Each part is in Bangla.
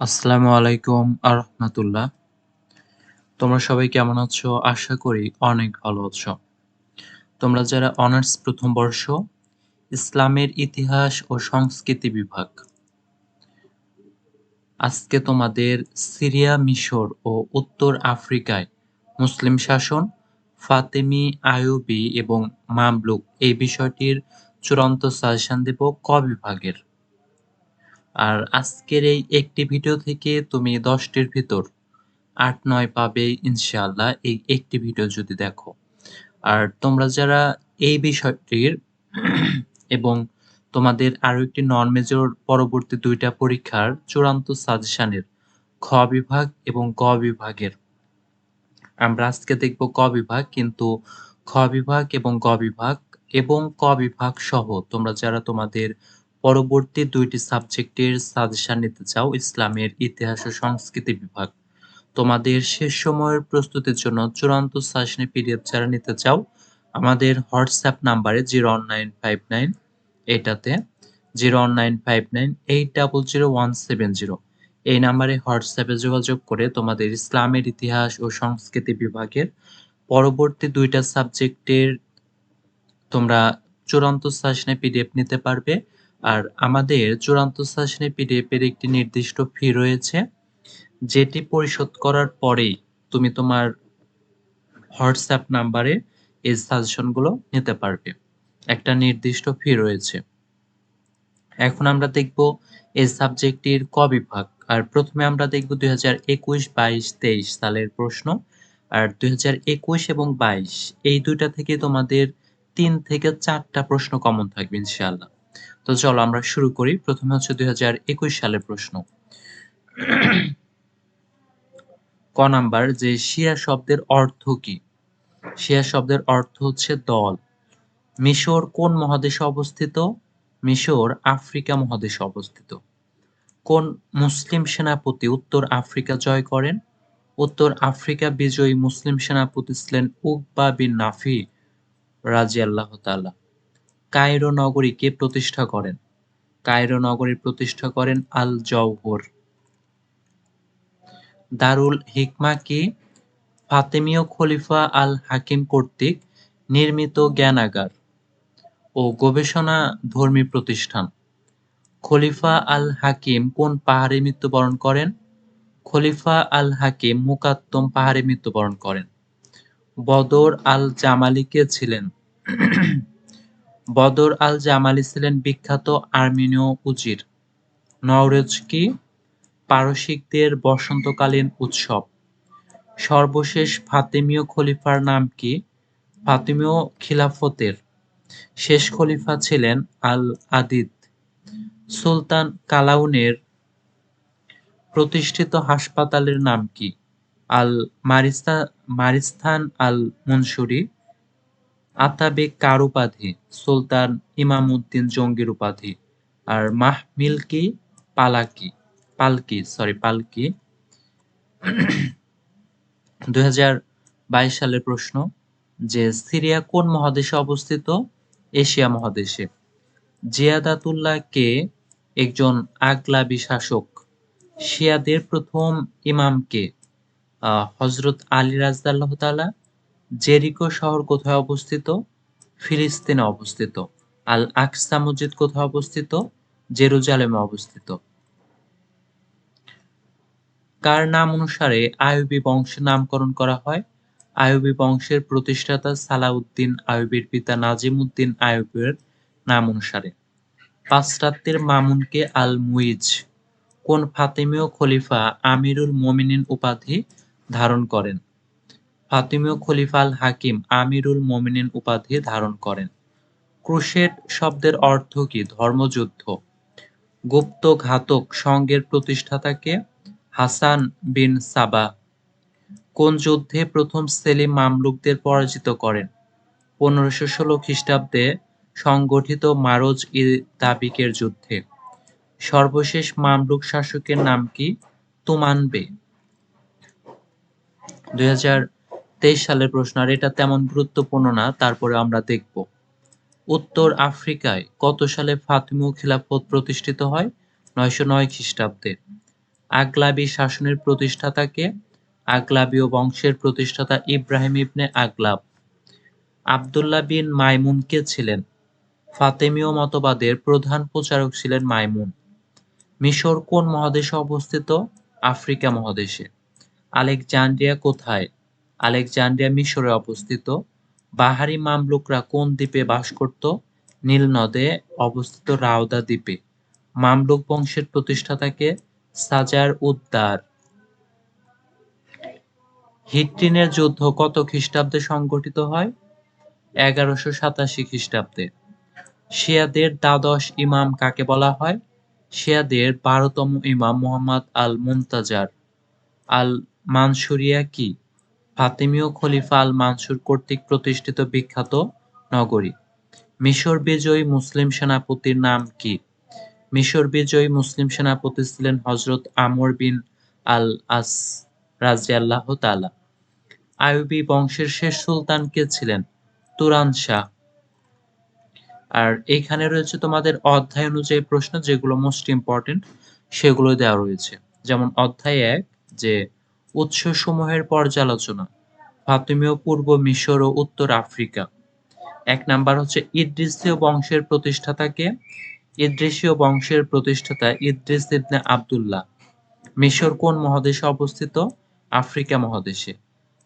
আসসালামু আলাইকুম আরহামাতুল্লাহ তোমরা সবাই কেমন আছো? আশা করি অনেক ভালো আছো। তোমরা যারা অনার্স প্রথম বর্ষ, ইসলামের ইতিহাস ও সংস্কৃতি বিভাগ, আজকে তোমাদের সিরিয়া, মিশর ও উত্তর আফ্রিকায় মুসলিম শাসন, ফাতেমি আয়ুবি এবং মামলুক এই বিষয়টির চূড়ান্ত সাজেশন দেব ক বিভাগের। আর আজকের এই একটি ভিডিও থেকে তুমি দশটির ভিতর আট, নয় পাবে ইনশাআল্লাহ এই একটি ভিডিও যদি দেখো। আর তোমরা যারা এই বিষয়টির এবং তোমাদের আরও একটি নন মেজর পরবর্তী দুইটা পরীক্ষার চূড়ান্ত সাজেশানের খ বিভাগ এবং ক বিভাগের, আমরা আজকে দেখব ক বিভাগ কিন্তু খ বিভাগ এবং গ বিভাগ এবং ক বিভাগ সহ তোমরা যারা তোমাদের পরবর্তী দুইটি সাবজেক্টের সাজেশন নিতে চাও ইসলামের ইতিহাস ও সংস্কৃতি বিভাগ। তোমাদের শেষ সময়ের প্রস্তুতির জন্য চূড়ান্ত সাজেশনের পিডিএফ যারা নিতে চাও, আমাদের হোয়াটসঅ্যাপ নাম্বারে জিরো নাইন ফাইভ নাইন, এটাতে zero nine five nine eight double zero one seven zero, এই নাম্বারে হোয়াটসঅ্যাপে যোগাযোগ করে তোমাদের ইসলামের ইতিহাস ও সংস্কৃতি বিভাগের পরবর্তী দুইটা সাবজেক্টের তোমরা চূড়ান্ত সাজেশনের পিডিএফ নিতে পারবে। আর আমাদের চূড়ান্ত সাজেশনে পিডিএফ এর একটি নির্দিষ্ট ফি রয়েছে, যেটি পরিশোধ করার পরেই তুমি তোমার হোয়াটসঅ্যাপ নাম্বারে এই সাজেশনগুলো নিতে পারবে। একটা নির্দিষ্ট ফি রয়েছে। এখন আমরা দেখব এই সাবজেক্টটির ক বিভাগ। আর প্রথমে আমরা দেখব দুই হাজার একুশ, বাইশ, তেইশ সালের প্রশ্ন। আর দুই হাজার একুশ এবং বাইশ, এই দুইটা থেকে তোমাদের তিন থেকে চারটা প্রশ্ন কমন থাকবে ইনশাআল্লাহ। তো চলো আমরা শুরু করি। প্রথমে হচ্ছে দুই হাজার একুশ সালের প্রশ্ন। ক নাম্বার, যে শিয়া শব্দের অর্থ কি? শিয়া শব্দের অর্থ হচ্ছে দল। মিশর কোন মহাদেশে অবস্থিত? মিশর আফ্রিকা মহাদেশে অবস্থিত। কোন মুসলিম সেনাপতি উত্তর আফ্রিকা জয় করেন? উত্তর আফ্রিকা বিজয়ী মুসলিম সেনাপতি ছিলেন উকবা বিন নাফি রাজি আল্লাহ তাআলা। কায়রো নগরীকে প্রতিষ্ঠা করেন। কায়রো নগরী প্রতিষ্ঠা করেন আল জওহর দারুল হিকমা কি ফাতেমীয় খলিফা আল হাকিম কর্তৃক নির্মিত জ্ঞানাগার ও গবেষণা ধর্মী প্রতিষ্ঠান। খলিফা আল হাকিম কোন পাহাড়ে মৃত্যুবরণ করেন? খলিফা আল হাকিম মুকাত্তম পাহাড়ে মৃত্যুবরণ করেন। বদর আল জামালিকে ছিলেন। বদর আল জামালি ছিলেন বিখ্যাত আর্মেনীয় উজির। নওরোজ কি? পারসিকদের বসন্তকালীন উৎসব। সর্বশেষ ফাতেমীয় খলিফার নাম কি? ফাতেমীয় খিলাফতের। শেষ খলিফা ছিলেন আল আদিদ সুলতান কালাউনের প্রতিষ্ঠিত হাসপাতালের নাম কি? আল মারিস্তা মারিস্তান আল মনসুরি আতাবেক কার উপাধি? সুলতান ইমামউদ্দিন জঙ্গির উপাধি। আর মাহমিলকি পালাকি, পালকি সরি পালকি। দুই হাজার বাইশ সালের প্রশ্ন, যে সিরিয়া কোন মহাদেশে অবস্থিত? এশিয়া মহাদেশে। জিয়াদাতুল্লাহ কে একজন আগলাবি শাসক? শিয়াদের প্রথম ইমামকে হজরত আলী রাজদাল্লাহ তালা জেরিকো শহর কোথায় অবস্থিত? ফিলিস্তিনে অবস্থিত। আল আকসা মসজিদ কোথায় অবস্থিত? জেরুজালেমে অবস্থিত। কার নাম অনুসারে আয়ুবী বংশের নামকরণ করা হয়? আয়ুবী বংশের প্রতিষ্ঠাতা সালাউদ্দিন আয়ুবীর পিতা নাজিম উদ্দিন আয়ুবের নাম অনুসারে। পাশ্চাত্যের মামুনকে আল মুইজ কোন ফাতেমীয় খলিফা আমিরুল মোমিনিন উপাধি ধারণ করেন? ফাতিমীয় খলিফা আল হাকিম আমিরুল মোমিনিন উপাধি ধারণ করেন। ক্রুশেড শব্দের অর্থ কি? ধর্মযুদ্ধ। গুপ্ত ঘাতক সংঘের প্রতিষ্ঠাতাকে হাসান বিন সাবা। কোন যুদ্ধে প্রথম সেলিম মামলুকদের পরাজিত করেন? পনেরোশো ষোলো খ্রিস্টাব্দে সংগঠিত মারজ ই দাবিকের যুদ্ধে। সর্বশেষ মামলুক শাসকের নাম কি? তুমানবে। দুই হাজার তেইশ সালের প্রশ্ন, আর এটা তেমন গুরুত্বপূর্ণ না, তারপরে আমরা দেখব। উত্তর আফ্রিকায় কত সালে ফাতিমু খিলাফত প্রতিষ্ঠিত হয়? নয়শো নয় খ্রিস্টাব্দে। আগলাবি শাসনের প্রতিষ্ঠাতাকে আগলাবীয় বংশের প্রতিষ্ঠাতা ইব্রাহিম ইবনে আগলাব। আবদুল্লাহ বিন মাইমুন কে ছিলেন? ফাতেমীয় মতবাদের প্রধান প্রচারক ছিলেন মাইমুন। মিশর কোন মহাদেশে অবস্থিত? আফ্রিকা মহাদেশে। আলেকজান্ড্রিয়া কোথায়? আলেকজান্ড্রিয়া মিশরে অবস্থিত। বাহারি মামলুকরা কোন দ্বীপে বাস করত? নীল নদে অবস্থিত রাউদা দ্বীপে। মামলুক বংশের প্রতিষ্ঠাতাকে সাজার উদ্দার হিট্টিনের যুদ্ধ কত খ্রিস্টাব্দে সংঘটিত হয়? এগারোশো সাতাশি খ্রিস্টাব্দে। শিয়াদের দ্বাদশ ইমাম কাকে বলা হয়? শিয়াদের বারোতম ইমাম মোহাম্মদ আল মুনতাজার আল মানসুরিয়া কি? ফাতেমীয় খলিফা আল মানসুর কর্তৃক প্রতিষ্ঠিত বিখ্যাত নগরী। মিশর বিজয়ী মুসলিম সেনাপতির নাম কি? মিশর বিজয়ী মুসলিম সেনাপতি ছিলেন হজরত আমর বিন আল আস রাজিয়াল্লাহ তালা আইয়ুবী বংশের শেষ সুলতান কে ছিলেন? তুরান শাহ। আর এখানে রয়েছে তোমাদের অধ্যায় অনুযায়ী প্রশ্ন যেগুলো মোস্ট ইম্পর্টেন্ট সেগুলো দেওয়া রয়েছে। যেমন অধ্যায় এক, যে উৎসসমূহের পর্যালোচনা ফাতিমীয় পূর্ব, মিশর ও উত্তর আফ্রিকা। এক নাম্বার হচ্ছে ইদ্রিসীয় বংশের প্রতিষ্ঠাতাকে। ইদ্রিসীয় বংশের প্রতিষ্ঠাতা ইদ্রিস ইবনে আবদুল্লাহ। মিশর কোন মহাদেশে অবস্থিত? আফ্রিকা মহাদেশে।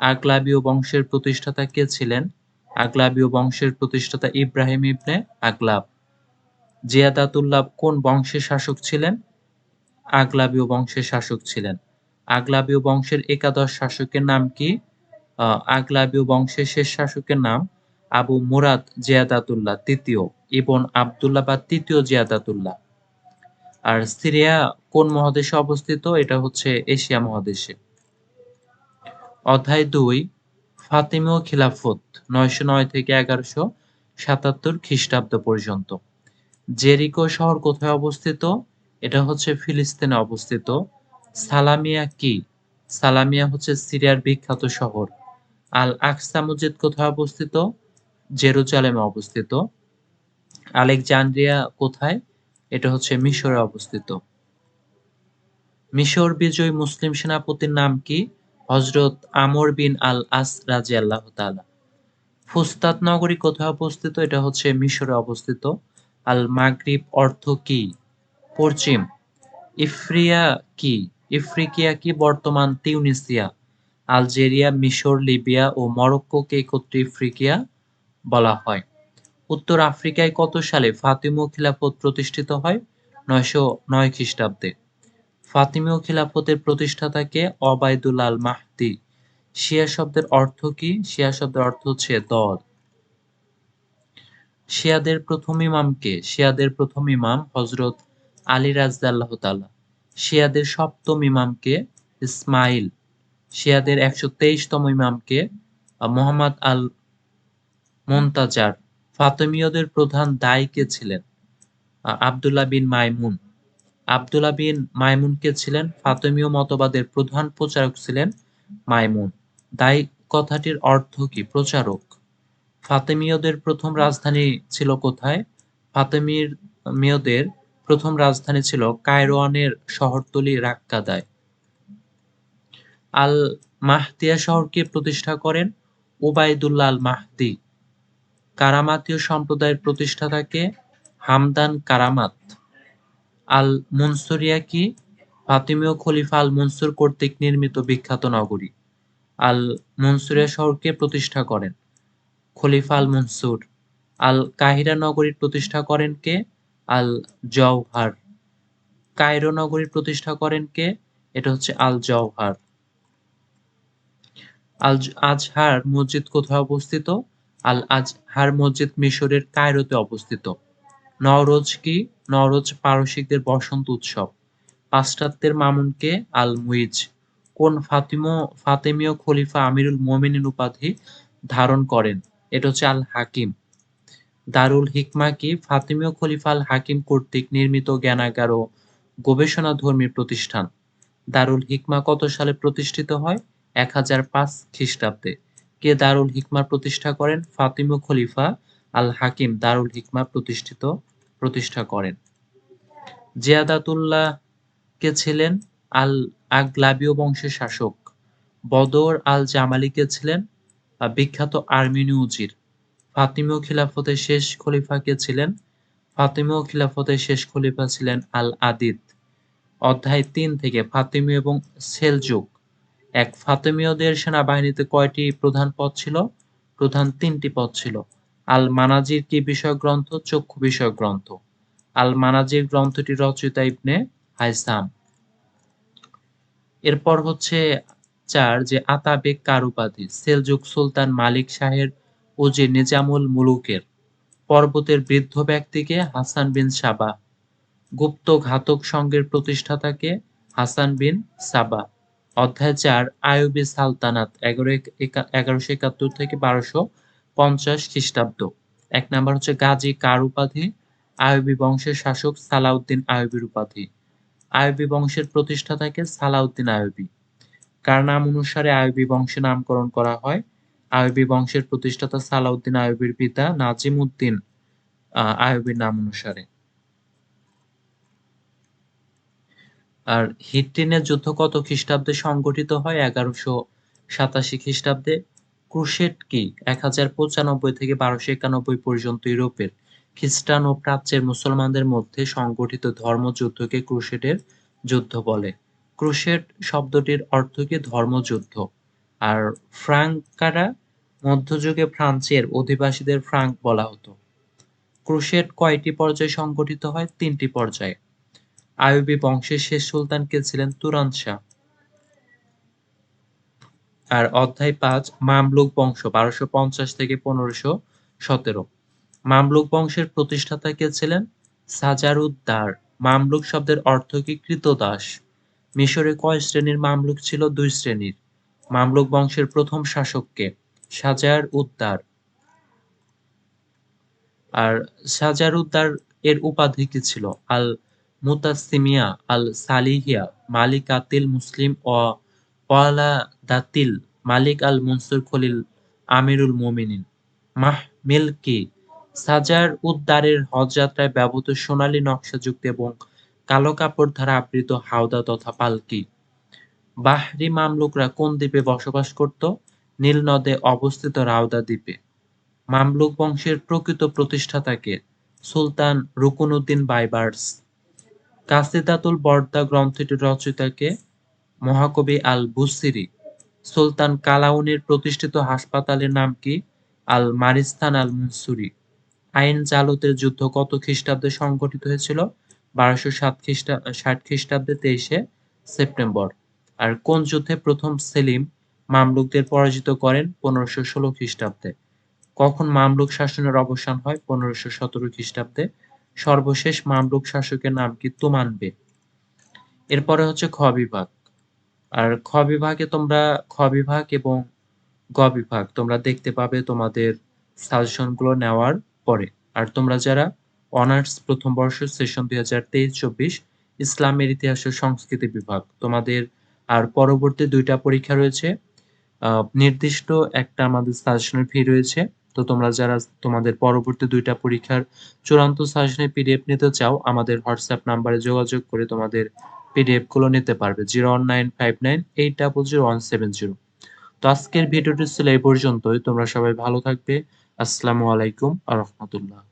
আগলাবীয় বংশের প্রতিষ্ঠাতা কে ছিলেন? আগলাবীয় বংশের প্রতিষ্ঠাতা ইব্রাহিম ইবনে আগলাব। জিয়াদাতুল্লাহ কোন বংশের শাসক ছিলেন? আগলাবীয় বংশের শাসক ছিলেন। আগলাবীয় বংশের একাদশ শাসকের নাম কি? আগলাবীয় বংশের শেষ শাসকের নাম আবু মুরাদ জিয়াদাতুল্লাহ তৃতীয়, ইবন আবদুল্লাহ বা তৃতীয় জিয়াদাতুল্লাহ। আর সিরিয়া কোন মহাদেশে অবস্থিত? এটা হচ্ছে এশিয়া মহাদেশে। অধ্যায় দুই, ফাতিমীয় খিলাফত, নয়শো নয় থেকে এগারোশো সাতাত্তর খ্রিস্টাব্দ পর্যন্ত। জেরিকো শহর কোথায় অবস্থিত? এটা হচ্ছে ফিলিস্তিনে অবস্থিত। সালামিয়া কি? সালামিয়া হচ্ছে সিরিয়ার বিখ্যাত শহর। আল আকসা মসজিদ কোথায় অবস্থিত? জেরুজালেমে অবস্থিত। আলেকজান্দ্রিয়া কোথায়? এটা হচ্ছে মিশরে অবস্থিত। মিশর বিজয়ী মুসলিম সেনাপতির নাম কি? হজরত আমর বিন আল আস রাজি আল্লাহ তালা ফুস্তাত নগরী কোথায় অবস্থিত? এটা হচ্ছে মিশরে অবস্থিত। আল মাগরিব অর্থ কি? পশ্চিম। ইফ্রিয়া কি? ইফ্রিকিয়া কি বর্তমান তিউনিসিয়া? আলজেরিয়া, মিশর, লিবিয়া ও মরক্কোকে একত্রে ইফ্রিকিয়া বলা হয়। উত্তর আফ্রিকায় কত সালে ফাতিমীয় খিলাফত প্রতিষ্ঠিত হয়? নয়শো নয় খ্রিস্টাব্দে। ফাতিমীয় খিলাফতের প্রতিষ্ঠাতাকে অবায়দুল আল মাহদি। শিয়া শব্দের অর্থ কি? শিয়া শব্দের অর্থ হচ্ছে দল। শিয়াদের প্রথম ইমামকে শিয়াদের প্রথম ইমাম হজরত আলী রাজদাল্লাহ তালা শিয়াদের সপ্তম ইমামকে ইসমাইল, শিয়াদের একশো তেইশতম ইমামকে মোহাম্মদ আল মোন্তাজার, ফাতেমীয়দের প্রধান দায়ী কে ছিলেন? আবদুল্লাহ বিন মাইমুন। আবদুল্লাহ বিন মাইমুন কে ছিলেন? ফাতেমীয় মতবাদের প্রধান প্রচারক ছিলেন মাইমুন। দায়ী কথাটির অর্থ কি? প্রচারক। ফাতেমীয়দের প্রথম রাজধানী ছিল কোথায়? ফাতেমির, মেয়দের প্রথম রাজধানী ছিল কায়রোয়ানের শহরতলি রাক্কাদায়। আল মাহদিয়া শহরকে প্রতিষ্ঠা করেন ওবায়দুল্লাহ আল মাহদি কারামাতীয় সম্প্রদায়ের প্রতিষ্ঠাতাকে হামদান কারামাত। আল মনসুরিয়া কি ফাতিমীয় খলিফা আল মনসুর কর্তৃক নির্মিত বিখ্যাত নগরী। আল মনসুরিয়া শহরকে প্রতিষ্ঠা করেন খলিফা আল মনসুর আল কাহিরা নগরীর প্রতিষ্ঠা করেন কে? আল জওহার কায়রো নগরী প্রতিষ্ঠা করেন কে? এটা হচ্ছে আল জওহার আল আজহার মসজিদ কোথায় অবস্থিত? আল আজহার মসজিদ মিশরের কায়রোতে অবস্থিত। নওরোজ কি? নওরোজ পারসিকদের বসন্ত উৎসব। পাশ্চাত্যের মামুনকে আল মুইজ কোন ফাতিমো, ফাতেমীয় খলিফা আমিরুল মোমিনিন উপাধি ধারণ করেন? এটা হচ্ছে আল হাকিম দারুল হিকমা কি ফাতিমীয় খলিফা আল হাকিম কর্তৃক নির্মিত জ্ঞানাগার ও গবেষণা ধর্মী প্রতিষ্ঠান? দারুল হিকমা কত সালে প্রতিষ্ঠিত হয়? এক হাজার পাঁচ খ্রিস্টাব্দে। কে দারুল হিকমা প্রতিষ্ঠা করেন? ফাতিমীয় খলিফা আল হাকিম দারুল হিকমা প্রতিষ্ঠিত, প্রতিষ্ঠা করেন। জিয়াদাতুল্লাহ কে ছিলেন? আল আগলাবীয় বংশের শাসক। বদর আল জামালিকে ছিলেন? বিখ্যাত আর্মেনীয় উজির। ফাতিমীয় খিলাফতের শেষ খলিফা কে ছিলেন? ফাতিমীয় খিলাফতের শেষ খলিফা ছিলেন আল আদিদ অধ্যায় তিন থেকে ফাতিমীয় এবং সেলজুক এক, ফাতিমীয়দের সেনাবাহিনীতে কয়টি প্রধান পদ ছিল? প্রধান তিনটি পদ ছিল। আল মানাজির কি বিষয়ক গ্রন্থ? চক্ষু বিষয়ক গ্রন্থ। আল মানাজির গ্রন্থটি রচয়িতা ইবনে হাইসাম। এরপর হচ্ছে চার যে আতাবেক কার উপাধি সেলজুক সুলতান মালিক শাহের ওজির নিজামুল মুলুকের পর্বতের বৃদ্ধ ব্যক্তিকে হাসান বিন সাবা, গুপ্ত ঘাতক সংঘের প্রতিষ্ঠাতাকে হাসান বিন সাবা। অধ্যায় চার আয়ুবী সালতানাত, এগারো এগারোশো একাত্তর থেকে বারোশো পঞ্চাশ খ্রিস্টাব্দ। এক নাম্বার হচ্ছে গাজী কার উপাধি? আয়ুবী বংশের শাসক সালাউদ্দিন আয়ুবীর উপাধি। আয়ুবী বংশের প্রতিষ্ঠাতাকে সালাউদ্দিন আয়ুবী কার নাম অনুসারে আয়ুবী বংশে নামকরণ করা হয়? আয়ুবী বংশের প্রতিষ্ঠাতা সালাউদ্দিন আয়ুবীর পিতা নাজিম উদ্দিন আয়ুবীর নাম অনুসারে। আর হিট্টিনের যুদ্ধ কত খ্রিস্টাব্দে সংগঠিত হয়? এগারোশো সাতাশি খ্রিস্টাব্দে। ক্রুশেট কি এক হাজার পঁচানব্বই থেকে বারোশো একানব্বই পর্যন্ত ইউরোপের খ্রিস্টান ও প্রাচ্যের মুসলমানদের মধ্যে সংগঠিত ধর্মযুদ্ধকে ক্রুশেটের যুদ্ধ বলে। ক্রুশেট শব্দটির অর্থ কি ধর্মযুদ্ধ? আর ফ্রাঙ্কারা মধ্যযুগে ফ্রান্সের অধিবাসীদের ফ্রাঙ্ক বলা হতো। ক্রুশেট কয়টি পর্যায়ে সংগঠিত হয়? তিনটি পর্যায়ে। আইয়ুবী বংশের শেষ সুলতান কে ছিলেন? তুরান শাহ। আর অধ্যায় পাঁচ, মামলুক বংশ, বারোশো পঞ্চাশ থেকে পনেরোশো সতেরো। মামলুক বংশের প্রতিষ্ঠাতা কে ছিলেন? সাজারুদ্দার। মামলুক শব্দের অর্থ কি? কৃতদাস। মিশরে কয় শ্রেণির মামলুক ছিল? দুই শ্রেণির। মামলুক বংশের প্রথম শাসককে সাজার উদ্দার আর সাজার উদ্দার এর উপাধি কি ছিল? আল মুতাসিমিয়া আল সালিহিয়া, মালিক আতিল মুসলিম ও ওয়ালা দাতিল মালিক আল মনসুর খলিল আমিরুল মোমিনিন। মাহ মিল্কি সাজার উদ্দারের হজযাত্রায় ব্যবহৃত সোনালী নকশাযুক্ত এবং কালো কাপড় দ্বারা আবৃত হাওদা তথা পালকি। বাহরি মামলুকরা কোন দ্বীপে বসবাস করত? নীল নদে অবস্থিত রাউদা দ্বীপে। মামলুক বংশের প্রকৃত প্রতিষ্ঠাতাকে সুলতান রুকুনুদ্দিন বাইবার্স। কাসিদাতুল বর্দা গ্রন্থটির রচয়িতাকে মহাকবি আল বুসিরি সুলতান কালাউনের প্রতিষ্ঠিত হাসপাতালের নাম কি? আল মারিস্তান আল মুনসুরি আইন জালুতের যুদ্ধ কত খ্রিস্টাব্দে সংগঠিত হয়েছিল? বারোশো সাত খ্রিস্টা, ষাট খ্রিস্টাব্দে তেইশে সেপ্টেম্বর। আর কোন যুদ্ধে প্রথম সেলিম মামলুকদের পরাজিত করেন পনেরোশো ষোলো খ্রিস্টাব্দে। কখন মামলুক শাসনের অবসান হয় পনেরোশো সতেরো খ্রিস্টাব্দে? সর্বশেষ মামলুক শাসকের নাম কি তুমানবে এরপরে হচ্ছে খ বিভাগ। আর খ বিভাগে তোমরা, খ বিভাগ এবং গ বিভাগ তোমরা দেখতে পাবে তোমাদের সাজেশনগুলো নেওয়ার পরে। আর তোমরা যারা অনার্স প্রথম বর্ষ সেশন দুই হাজার তেইশ চব্বিশ ইসলামের ইতিহাস ও সংস্কৃতি বিভাগ, তোমাদের আর পরবর্তী দুইটা পরীক্ষা রয়েছে নির্দিষ্ট একটা আমাদের সাজেশনের ফি রয়েছে। তো তোমরা যারা তোমাদের পরবর্তী দুইটা পরীক্ষার চূড়ান্ত সাজেশনের পিডিএফ নিতে চাও, আমাদের হোয়াটসঅ্যাপ নাম্বারে যোগাযোগ করে তোমাদের পিডিএফগুলো নিতে পারবে। Zero one nine five nine eight double zero one seven zero তো আজকের ভিডিওটি ছিল এই পর্যন্তই। তোমরা সবাই ভালো থাকবে। আসসালামু আলাইকুম আ রহমতুল্লাহ।